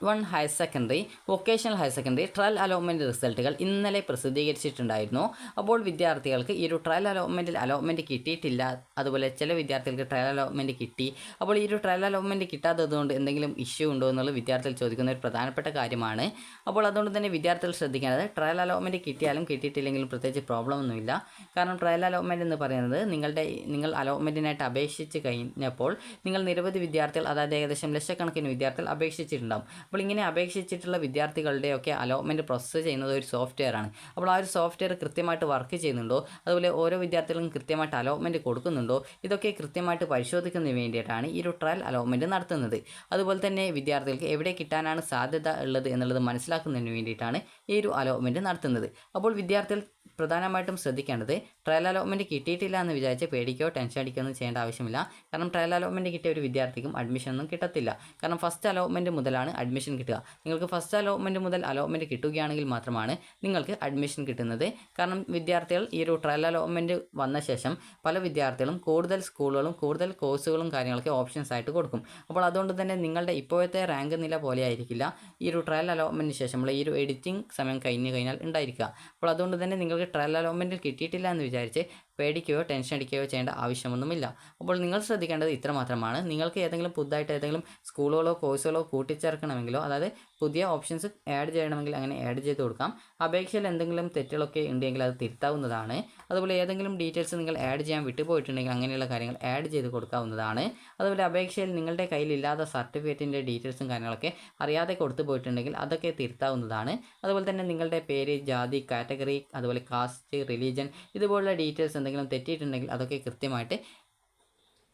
one higher secondary vocational higher secondary trial allotment റിസൾട്ടുകൾ ഇന്നലെ പ്രസിദ്ധീകരിച്ചിട്ടുണ്ടായിരുന്നു. അപ്പോൾ വിദ്യാർത്ഥികൾക്ക് ഈ ഒരു ട്രയൽ അലോട്ട്മെന്റിൽ അലോട്ട്മെന്റ് കിട്ടിയിട്ടില്ല. അതുപോലെ ചില വിദ്യാർത്ഥികൾക്ക് ട്രയൽ അലോട്ട്മെന്റ് കിട്ടി. അപ്പോൾ ഈ ഒരു ട്രയൽ അലോട്ട്മെന്റ് കിട്ടാത്തതുകൊണ്ട് എന്തെങ്കിലും ഇഷ്യൂ ഉണ്ടോ എന്നുള്ള വിദ്യാർത്ഥികൾ ചോദിക്കുന്ന ഒരു പ്രധാനപ്പെട്ട കാര്യമാണ്. അപ്പോൾ അതുകൊണ്ട് തന്നെ വിദ്യാർത്ഥികൾ ശ്രദ്ധിക്കേണ്ടത് ട്രയൽ അലോട്ട്മെന്റ് കിട്ടിയാലും കിട്ടിയിട്ടില്ലെങ്കിലും പ്രത്യേകിച്ച് പ്രോബ്ലം ഒന്നുമില്ല. കാരണം ട്രയൽ അലോട്ട്മെന്റ് എന്ന് പറയുന്നത് നിങ്ങളുടെ നിങ്ങൾ അലോട്ട്മെന്റിനായിട്ട് അപേക്ഷിച്ച് കഴിഞ്ഞപ്പോൾ നിങ്ങൾ നിരവധി വിദ്യാർത്ഥികൾ അതായത് ഏകദേശം ലക്ഷക്കണക്കിന് വിദ്യാർത്ഥികൾ അപേക്ഷിച്ചിട്ടുണ്ടാവും. അപ്പോൾ ഇങ്ങനെ അപേക്ഷിച്ചിട്ടുള്ള വിദ്യാർത്ഥികളുടെയൊക്കെ അലോട്ട്മെന്റ് പ്രോസസ്സ് ചെയ്യുന്നത് ഒരു സോഫ്റ്റ്വെയർ ആണ്. അപ്പോൾ ആ ഒരു സോഫ്റ്റ്വെയർ കൃത്യമായിട്ട് വർക്ക് ചെയ്യുന്നുണ്ടോ? അതുപോലെ ഓരോ വിദ്യാർത്ഥികളും കൃത്യമായിട്ട് അലോട്ട്മെന്റ് കൊടുക്കുന്നുണ്ടോ? ഇതൊക്കെ കൃത്യമായിട്ട് പരിശോധിക്കുന്നതിന് വേണ്ടിയിട്ടാണ് ഈ ഒരു ട്രയൽ അലോട്ട്മെന്റ് നടത്തുന്നത്. അതുപോലെ തന്നെ വിദ്യാർത്ഥികൾക്ക് എവിടെ കിട്ടാനാണ് സാധ്യത ഉള്ളത് എന്നുള്ളത് മനസ്സിലാക്കുന്നതിന് വേണ്ടിയിട്ടാണ് ഈ ഒരു അലോട്ട്മെന്റ് നടത്തുന്നത്. അപ്പോൾ വിദ്യാർത്ഥികൾ പ്രധാനമായിട്ടും ശ്രദ്ധിക്കേണ്ടത് ട്രയൽ അലോട്ട്മെന്റ് കിട്ടിയിട്ടില്ല എന്ന് വിചാരിച്ച് പേടിക്കോ ടെൻഷൻ അടിക്കുകയോ ഒന്നും ചെയ്യേണ്ട ആവശ്യമില്ല. കാരണം ട്രയൽ അലോട്ട്മെന്റ് കിട്ടിയ ഒരു വിദ്യാർത്ഥിക്കും അഡ്മിഷൻ ഒന്നും കിട്ടത്തില്ല. കാരണം ഫസ്റ്റ് അലോട്ട്മെന്റ് മുതലാണ് അഡ്മിഷൻ കിട്ടുക. നിങ്ങൾക്ക് ഫസ്റ്റ് അലോട്ട്മെന്റ് മുതൽ അലോട്ട്മെന്റ് കിട്ടുകയാണെങ്കിൽ മാത്രമാണ് നിങ്ങൾക്ക് അഡ്മിഷൻ കിട്ടുന്നത്. കാരണം വിദ്യാർത്ഥികൾ ഈ ഒരു ട്രയൽ അലോട്ട്മെന്റ് വന്ന ശേഷം പല വിദ്യാർത്ഥികളും കൂടുതൽ സ്കൂളുകളും കൂടുതൽ കോഴ്സുകളും കാര്യങ്ങളൊക്കെ ഓപ്ഷൻസ് ആയിട്ട് കൊടുക്കും. അപ്പോൾ അതുകൊണ്ട് തന്നെ നിങ്ങളുടെ ഇപ്പോഴത്തെ റാങ്ക് നില പോലെ ആയിരിക്കില്ല ഈ ഒരു ട്രയൽ അലോട്ട്മെന്റിന് ശേഷമുള്ള ഈ ഒരു എഡിറ്റിംഗ് സമയം കഴിഞ്ഞ് കഴിഞ്ഞാൽ ഉണ്ടായിരിക്കുക. അപ്പോൾ അതുകൊണ്ട് തന്നെ നിങ്ങൾക്ക് ട്രയൽ അലോമെന്റിൽ കിട്ടിയിട്ടില്ല എന്ന് വിചാരിച്ച് പേടിക്കുകയോ ടെൻഷൻ അടിക്കുകയോ ചെയ്യേണ്ട ആവശ്യമൊന്നുമില്ല. അപ്പോൾ നിങ്ങൾ ശ്രദ്ധിക്കേണ്ടത് ഇത്ര മാത്രമാണ്. നിങ്ങൾക്ക് ഏതെങ്കിലും പുതുതായിട്ട് ഏതെങ്കിലും സ്കൂളുകളോ കോഴ്സുകളോ കൂട്ടിച്ചേർക്കണമെങ്കിലോ അതായത് പുതിയ ഓപ്ഷൻസ് ആഡ് ചെയ്യണമെങ്കിൽ അങ്ങനെ ആഡ് ചെയ്ത് കൊടുക്കാം. അപേക്ഷയിൽ എന്തെങ്കിലും തെറ്റുകളൊക്കെ ഉണ്ടെങ്കിൽ അത് തിരുത്താവുന്നതാണ്. അതുപോലെ ഏതെങ്കിലും ഡീറ്റെയിൽസ് നിങ്ങൾ ആഡ് ചെയ്യാൻ വിട്ടുപോയിട്ടുണ്ടെങ്കിൽ അങ്ങനെയുള്ള കാര്യങ്ങൾ ആഡ് ചെയ്ത് കൊടുക്കാവുന്നതാണ്. അതുപോലെ അപേക്ഷയിൽ നിങ്ങളുടെ കയ്യിലില്ലാത്ത സർട്ടിഫിക്കറ്റിന്റെ ഡീറ്റെയിൽസും കാര്യങ്ങളൊക്കെ അറിയാതെ കൊടുത്തു പോയിട്ടുണ്ടെങ്കിൽ അതൊക്കെ തിരുത്താവുന്നതാണ്. അതുപോലെ തന്നെ നിങ്ങളുടെ പേര് ജാതി കാറ്റഗറി അതുപോലെ കാസ്റ്റ് റിലീജൻ ഇതുപോലുള്ള ഡീറ്റെയിൽസ് എന്തെങ്കിലും തെറ്റിയിട്ടുണ്ടെങ്കിൽ അതൊക്കെ കൃത്യമായിട്ട്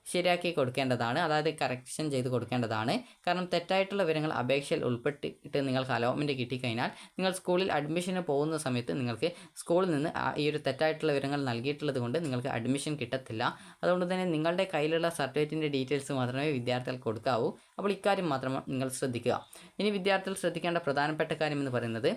ശരിയാക്കി കൊടുക്കേണ്ടതാണ്. അതായത് കറക്ഷൻ ചെയ്ത് കൊടുക്കേണ്ടതാണ്. കാരണം തെറ്റായിട്ടുള്ള വിവരങ്ങൾ അപേക്ഷയിൽ ഉൾപ്പെട്ടിട്ട് നിങ്ങൾക്ക് അലോട്ട്മെന്റ് കിട്ടിക്കഴിഞ്ഞാൽ നിങ്ങൾ സ്കൂളിൽ അഡ്മിഷന് പോകുന്ന സമയത്ത് നിങ്ങൾക്ക് സ്കൂളിൽ നിന്ന് ഈ ഒരു തെറ്റായിട്ടുള്ള വിവരങ്ങൾ നൽകിയിട്ടുള്ളത് കൊണ്ട് നിങ്ങൾക്ക് അഡ്മിഷൻ കിട്ടത്തില്ല. അതുകൊണ്ട് തന്നെ നിങ്ങളുടെ കയ്യിലുള്ള സർട്ടിഫിക്കറ്റിന്റെ ഡീറ്റെയിൽസ് മാത്രമേ വിദ്യാർത്ഥികൾക്ക് കൊടുക്കാവൂ. അപ്പോൾ ഇക്കാര്യം മാത്രം നിങ്ങൾ ശ്രദ്ധിക്കുക. ഇനി വിദ്യാർത്ഥികൾ ശ്രദ്ധിക്കേണ്ട പ്രധാനപ്പെട്ട കാര്യം എന്ന് പറയുന്നത്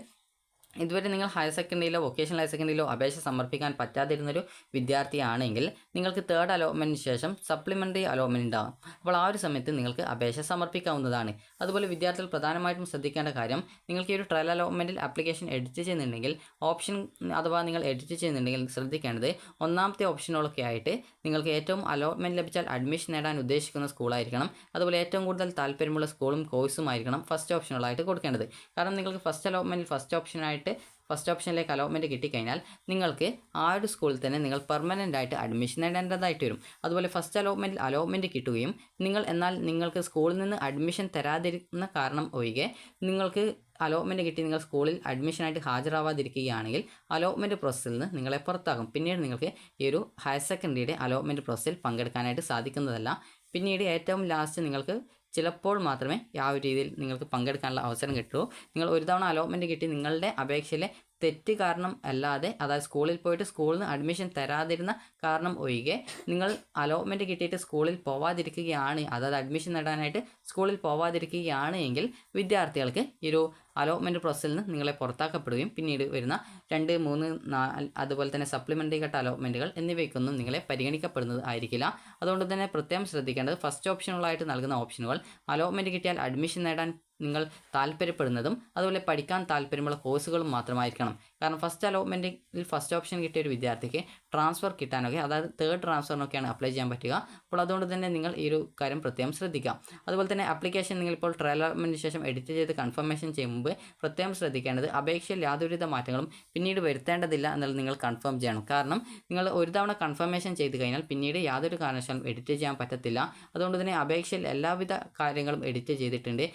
ഇതുവരെ നിങ്ങൾ ഹയർ സെക്കൻഡറിയിലോ വൊക്കേഷണൽ ഹയർ സെക്കൻഡറിയിലോ അപേക്ഷ സമർപ്പിക്കാൻ പറ്റാതിരുന്നൊരു വിദ്യാർത്ഥിയാണെങ്കിൽ നിങ്ങൾക്ക് തേർഡ് അലോട്ട്മെന്റിന് ശേഷം സപ്ലിമെന്ററി അലോട്ട്മെന്റ് ഉണ്ടാകും അപ്പോൾ ആ ഒരു സമയത്ത് നിങ്ങൾക്ക് അപേക്ഷ സമർപ്പിക്കാവുന്നതാണ്. അതുപോലെ വിദ്യാർത്ഥികൾ പ്രധാനമായിട്ടും ശ്രദ്ധിക്കേണ്ട കാര്യം നിങ്ങൾക്ക് ഈ ഒരു ട്രയൽ അലോട്ട്മെന്റിൽ ആപ്ലിക്കേഷൻ എഡിറ്റ് ചെയ്യുന്നുണ്ടെങ്കിൽ ഓപ്ഷൻ അഥവാ നിങ്ങൾ എഡിറ്റ് ചെയ്യുന്നുണ്ടെങ്കിൽ ശ്രദ്ധിക്കേണ്ടത് ഒന്നാമത്തെ ഓപ്ഷനുകളൊക്കെ ആയിട്ട് നിങ്ങൾക്ക് ഏറ്റവും അലോട്ട്മെന്റ് ലഭിച്ചാൽ അഡ്മിഷൻ നേടാൻ ഉദ്ദേശിക്കുന്ന സ്കൂളായിരിക്കണം അതുപോലെ ഏറ്റവും കൂടുതൽ താല്പര്യമുള്ള സ്കൂളും കോഴ്സും ആയിരിക്കണം ഫസ്റ്റ് ഓപ്ഷനുകളായിട്ട് കൊടുക്കേണ്ടത്. കാരണം നിങ്ങൾക്ക് ഫസ്റ്റ് അലോട്ട്മെന്റിൽ ഫസ്റ്റ് ഓപ്ഷനായിട്ട് ഫസ്റ്റ് ഓപ്ഷനിലേക്ക് അലോട്ട്മെന്റ് കിട്ടിക്കഴിഞ്ഞാൽ നിങ്ങൾക്ക് ആ ഒരു സ്കൂളിൽ തന്നെ നിങ്ങൾ പെർമനന്റ് ആയിട്ട് അഡ്മിഷൻ നേടേണ്ടതായിട്ട് വരും. അതുപോലെ ഫസ്റ്റ് അലോട്ട്മെന്റിൽ അലോട്ട്മെന്റ് കിട്ടുകയും നിങ്ങൾ എന്നാൽ നിങ്ങൾക്ക് സ്കൂളിൽ നിന്ന് അഡ്മിഷൻ തരാതിരുന്ന കാരണം ഒഴികെ നിങ്ങൾക്ക് അലോട്ട്മെന്റ് കിട്ടി നിങ്ങൾ സ്കൂളിൽ അഡ്മിഷനായിട്ട് ഹാജരാവാതിരിക്കുകയാണെങ്കിൽ അലോട്ട്മെന്റ് പ്രോസസ്സിൽ നിന്ന് നിങ്ങളെ പുറത്താകും പിന്നീട് നിങ്ങൾക്ക് ഈ ഒരു ഹയർ സെക്കൻഡറിയുടെ അലോട്ട്മെന്റ് പ്രോസസ്സിൽ പങ്കെടുക്കാനായിട്ട് സാധിക്കുന്നതല്ല. പിന്നീട് ഏറ്റവും ലാസ്റ്റ് നിങ്ങൾക്ക് ചിലപ്പോൾ മാത്രമേ ആ ഒരു രീതിയിൽ നിങ്ങൾക്ക് പങ്കെടുക്കാനുള്ള അവസരം കിട്ടുള്ളൂ നിങ്ങൾ ഒരു തവണ അലോട്ട്മെന്റ് കിട്ടി നിങ്ങളുടെ അപേക്ഷയിലെ തെറ്റ് കാരണം അല്ലാതെ അതായത് സ്കൂളിൽ പോയിട്ട് സ്കൂളിൽ നിന്ന് അഡ്മിഷൻ തരാതിരുന്ന കാരണം ഒഴികെ നിങ്ങൾ അലോട്ട്മെന്റ് കിട്ടിയിട്ട് സ്കൂളിൽ പോവാതിരിക്കുകയാണ് അതായത് അഡ്മിഷൻ നേടാനായിട്ട് സ്കൂളിൽ പോവാതിരിക്കുകയാണ് എങ്കിൽ വിദ്യാർത്ഥികൾക്ക് ഈ ഒരു അലോട്ട്മെന്റ് പ്രോസസ്സിൽ നിന്ന് നിങ്ങളെ പുറത്താക്കപ്പെടുകയും പിന്നീട് വരുന്ന രണ്ട് മൂന്ന് നാല് അതുപോലെ തന്നെ സപ്ലിമെന്ററി ഘട്ട അലോട്ട്മെന്റുകൾ എന്നിവയ്ക്കൊന്നും നിങ്ങളെ പരിഗണിക്കപ്പെടുന്നത് ആയിരിക്കില്ല. അതുകൊണ്ട് തന്നെ പ്രത്യേകം ശ്രദ്ധിക്കേണ്ടത് ഫസ്റ്റ് ഓപ്ഷനുകളായിട്ട് നൽകുന്ന ഓപ്ഷനുകൾ അലോട്ട്മെന്റ് കിട്ടിയാൽ അഡ്മിഷൻ നേടാൻ നിങ്ങൾ താല്പര്യപ്പെടുന്നതും അതുപോലെ പഠിക്കാൻ താല്പര്യമുള്ള കോഴ്സുകളും മാത്രമായിരിക്കണം. കാരണം ഫസ്റ്റ് അലോട്ട്മെന്റിൽ ഫസ്റ്റ് ഓപ്ഷൻ കിട്ടിയ ഒരു വിദ്യാർത്ഥിക്ക് ട്രാൻസ്ഫർ കിട്ടാനൊക്കെ അതായത് തേർഡ് ട്രാൻസ്ഫറിനൊക്കെയാണ് അപ്ലൈ ചെയ്യാൻ പറ്റുക. അപ്പോൾ അതുകൊണ്ട് തന്നെ നിങ്ങൾ ഈ ഒരു കാര്യം പ്രത്യേകം ശ്രദ്ധിക്കാം. അതുപോലെ തന്നെ ആപ്ലിക്കേഷൻ നിങ്ങളിപ്പോൾ ട്രയൽ അലോട്ട്മെന്റിന് ശേഷം എഡിറ്റ് ചെയ്ത് കൺഫർമേഷൻ ചെയ്യുമ്പോൾ പ്രത്യേകം ശ്രദ്ധിക്കേണ്ടത് അപേക്ഷയിൽ യാതൊരുവിധ മാറ്റങ്ങളും പിന്നീട് വരുത്തേണ്ടതില്ല എന്നുള്ളത് നിങ്ങൾ കൺഫേം ചെയ്യണം. കാരണം നിങ്ങൾ ഒരു തവണ കൺഫർമേഷൻ ചെയ്ത് കഴിഞ്ഞാൽ പിന്നീട് യാതൊരു കാരണവശാലും എഡിറ്റ് ചെയ്യാൻ പറ്റത്തില്ല. അതുകൊണ്ട് തന്നെ അപേക്ഷയിൽ എല്ലാവിധ കാര്യങ്ങളും എഡിറ്റ് ചെയ്തിട്ടുണ്ട്.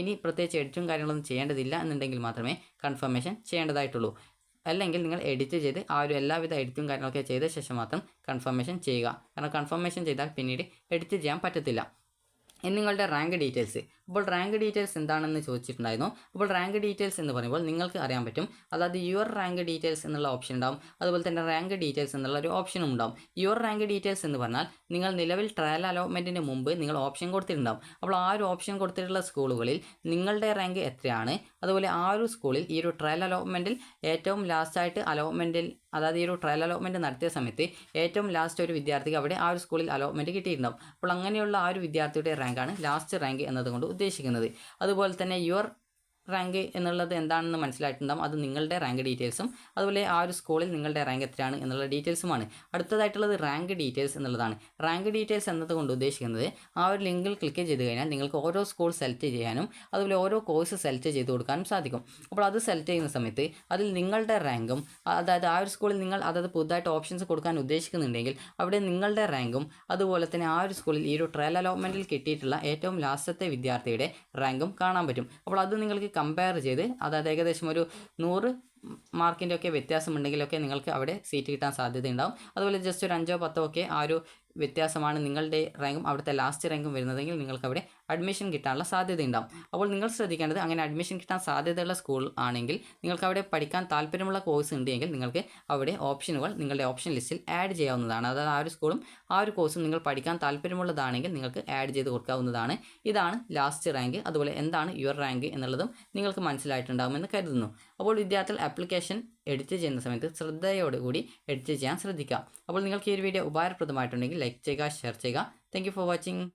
ഇനി പ്രത്യേകിച്ച് എഡിറ്റും കാര്യങ്ങളൊന്നും ചെയ്യേണ്ടതില്ല എന്നുണ്ടെങ്കിൽ മാത്രമേ കൺഫർമേഷൻ ചെയ്യേണ്ടതായിട്ടുള്ളൂ. അല്ലെങ്കിൽ നിങ്ങൾ എഡിറ്റ് ചെയ്ത് ആ ഒരു എല്ലാവിധ എഡിറ്റും കാര്യങ്ങളൊക്കെ ചെയ്ത ശേഷം മാത്രം കൺഫർമേഷൻ ചെയ്യുക. കാരണം കൺഫർമേഷൻ ചെയ്താൽ പിന്നീട് എഡിറ്റ് ചെയ്യാൻ പറ്റത്തില്ല. ഇനി നിങ്ങളുടെ റാങ്ക് ഡീറ്റെയിൽസ് അപ്പോൾ റാങ്ക് ഡീറ്റെയിൽസ് എന്താണെന്ന് ചോദിച്ചിട്ടുണ്ടായിരുന്നു. അപ്പോൾ റാങ്ക് ഡീറ്റെയിൽസ് എന്ന് പറയുമ്പോൾ നിങ്ങൾക്ക് അറിയാൻ പറ്റും. അതായത് യുവർ റാങ്ക് ഡീറ്റെയിൽസ് എന്നുള്ള ഓപ്ഷൻ ഉണ്ടാവും. അതുപോലെ തന്നെ റാങ്ക് ഡീറ്റെയിൽസ് എന്നുള്ള ഒരു ഓപ്ഷനും ഉണ്ടാവും. യുവർ റാങ്ക് ഡീറ്റെയിൽസ് എന്ന് പറഞ്ഞാൽ നിങ്ങൾ നിലവിൽ ട്രയൽ അലോട്ട്മെന്റിന് മുമ്പ് നിങ്ങൾ ഓപ്ഷൻ കൊടുത്തിട്ടുണ്ടാവും. അപ്പോൾ ആ ഒരു ഓപ്ഷൻ കൊടുത്തിട്ടുള്ള സ്കൂളുകളിൽ നിങ്ങളുടെ റാങ്ക് എത്രയാണ്? അതുപോലെ ആ ഒരു സ്കൂളിൽ ഈ ഒരു ട്രയൽ അലോട്ട്മെന്റിൽ ഏറ്റവും ലാസ്റ്റായിട്ട് അലോട്ട്മെന്റിൽ അതായത് ഈ ഒരു ട്രയൽ അലോട്ട്മെന്റ് നടത്തിയ സമയത്ത് ഏറ്റവും ലാസ്റ്റ് ഒരു വിദ്യാർത്ഥിക്ക് അവിടെ ആ ഒരു സ്കൂളിൽ അലോട്ട്മെന്റ് കിട്ടിയിട്ടുണ്ടാവും. അപ്പോൾ അങ്ങനെയുള്ള ആ ഒരു വിദ്യാർത്ഥിയുടെ റാങ്കാണ് ലാസ്റ്റ് റാങ്ക് എന്നതുകൊണ്ട് ഉദ്ദേശിക്കുന്നത്. അതുപോലെ തന്നെ യുവർ റാങ്ക് എന്നുള്ളത് എന്താണെന്ന് മനസ്സിലായിട്ടുണ്ടാകും അത് നിങ്ങളുടെ റാങ്ക് ഡീറ്റെയിൽസും അതുപോലെ ആ ഒരു സ്കൂളിൽ നിങ്ങളുടെ റാങ്ക് എത്രയാണ് എന്നുള്ള ഡീറ്റെയിൽസുമാണ് അടുത്തതായിട്ടുള്ളത് റാങ്ക് ഡീറ്റെയിൽസ് എന്നുള്ളതാണ്. റാങ്ക് ഡീറ്റെയിൽസ് എന്നതുകൊണ്ട് ഉദ്ദേശിക്കുന്നത് ആ ഒരു ലിങ്കിൽ ക്ലിക്ക് ചെയ്ത് കഴിഞ്ഞാൽ നിങ്ങൾക്ക് ഓരോ സ്കൂൾ സെലക്ട് ചെയ്യാനും അതുപോലെ ഓരോ കോഴ്സ് സെലക്ട് ചെയ്ത് കൊടുക്കാനും സാധിക്കും. അപ്പോൾ അത് സെലക്ട് ചെയ്യുന്ന സമയത്ത് അതിൽ നിങ്ങളുടെ റാങ്കും അതായത് ആ ഒരു സ്കൂളിൽ നിങ്ങൾ അതായത് പുതുതായിട്ട് ഓപ്ഷൻസ് കൊടുക്കാൻ ഉദ്ദേശിക്കുന്നുണ്ടെങ്കിൽ അവിടെ നിങ്ങളുടെ റാങ്കും അതുപോലെ തന്നെ ആ ഒരു സ്കൂളിൽ ഈ ഒരു ട്രയൽ അലോട്ട്മെന്റിൽ കിട്ടിയിട്ടുള്ള ഏറ്റവും ലാസ്റ്റത്തെ വിദ്യാർത്ഥിയുടെ റാങ്കും കാണാൻ പറ്റും. അപ്പോൾ അത് നിങ്ങൾക്ക് കമ്പയർ ചെയ്ത് അതായത് ഏകദേശം ഒരു നൂറ് മാർക്കിന്റെ ഒക്കെ വ്യത്യാസമുണ്ടെങ്കിലൊക്കെ നിങ്ങൾക്ക് അവിടെ സീറ്റ് കിട്ടാൻ സാധ്യതയുണ്ടാവും. അതുപോലെ ജസ്റ്റ് ഒരു അഞ്ചോ പത്തോ ഒക്കെ ആ ഒരു വ്യത്യാസമാണ് നിങ്ങളുടെ റാങ്കും അവിടുത്തെ ലാസ്റ്റ് റാങ്കും വരുന്നതെങ്കിൽ നിങ്ങൾക്ക് അവിടെ അഡ്മിഷൻ കിട്ടാനുള്ള സാധ്യതയുണ്ടാവും. അപ്പോൾ നിങ്ങൾ ശ്രദ്ധിക്കേണ്ടത് അങ്ങനെ അഡ്മിഷൻ കിട്ടാൻ സാധ്യതയുള്ള സ്കൂൾ ആണെങ്കിൽ നിങ്ങൾക്ക് അവിടെ പഠിക്കാൻ താല്പര്യമുള്ള കോഴ്സ് ഉണ്ടെങ്കിൽ നിങ്ങൾക്ക് അവിടെ ഓപ്ഷനുകൾ നിങ്ങളുടെ ഓപ്ഷൻ ലിസ്റ്റിൽ ആഡ് ചെയ്യാവുന്നതാണ്. അതായത് ആ ഒരു സ്കൂളും ആ ഒരു കോഴ്സും നിങ്ങൾ പഠിക്കാൻ താല്പര്യമുള്ളതാണെങ്കിൽ നിങ്ങൾക്ക് ആഡ് ചെയ്ത് കൊടുക്കാവുന്നതാണ്. ഇതാണ് ലാസ്റ്റ് റാങ്ക് അതുപോലെ എന്താണ് യുവർ റാങ്ക് എന്നുള്ളതും നിങ്ങൾക്ക് മനസ്സിലായിട്ടുണ്ടാകുമെന്ന് കരുതുന്നു. അപ്പോൾ വിദ്യാർത്ഥികൾ ആപ്ലിക്കേഷൻ എഡിറ്റ് ചെയ്യുന്ന സമയത്ത് ശ്രദ്ധയോടുകൂടി എഡിറ്റ് ചെയ്യാൻ ശ്രദ്ധിക്കുക. അപ്പോൾ നിങ്ങൾക്ക് ഈ ഒരു വീഡിയോ ഉപകാരപ്രദമായിട്ടുണ്ടെങ്കിൽ ലൈക്ക് ചെയ്യുക ഷെയർ ചെയ്യുക. Thank for watching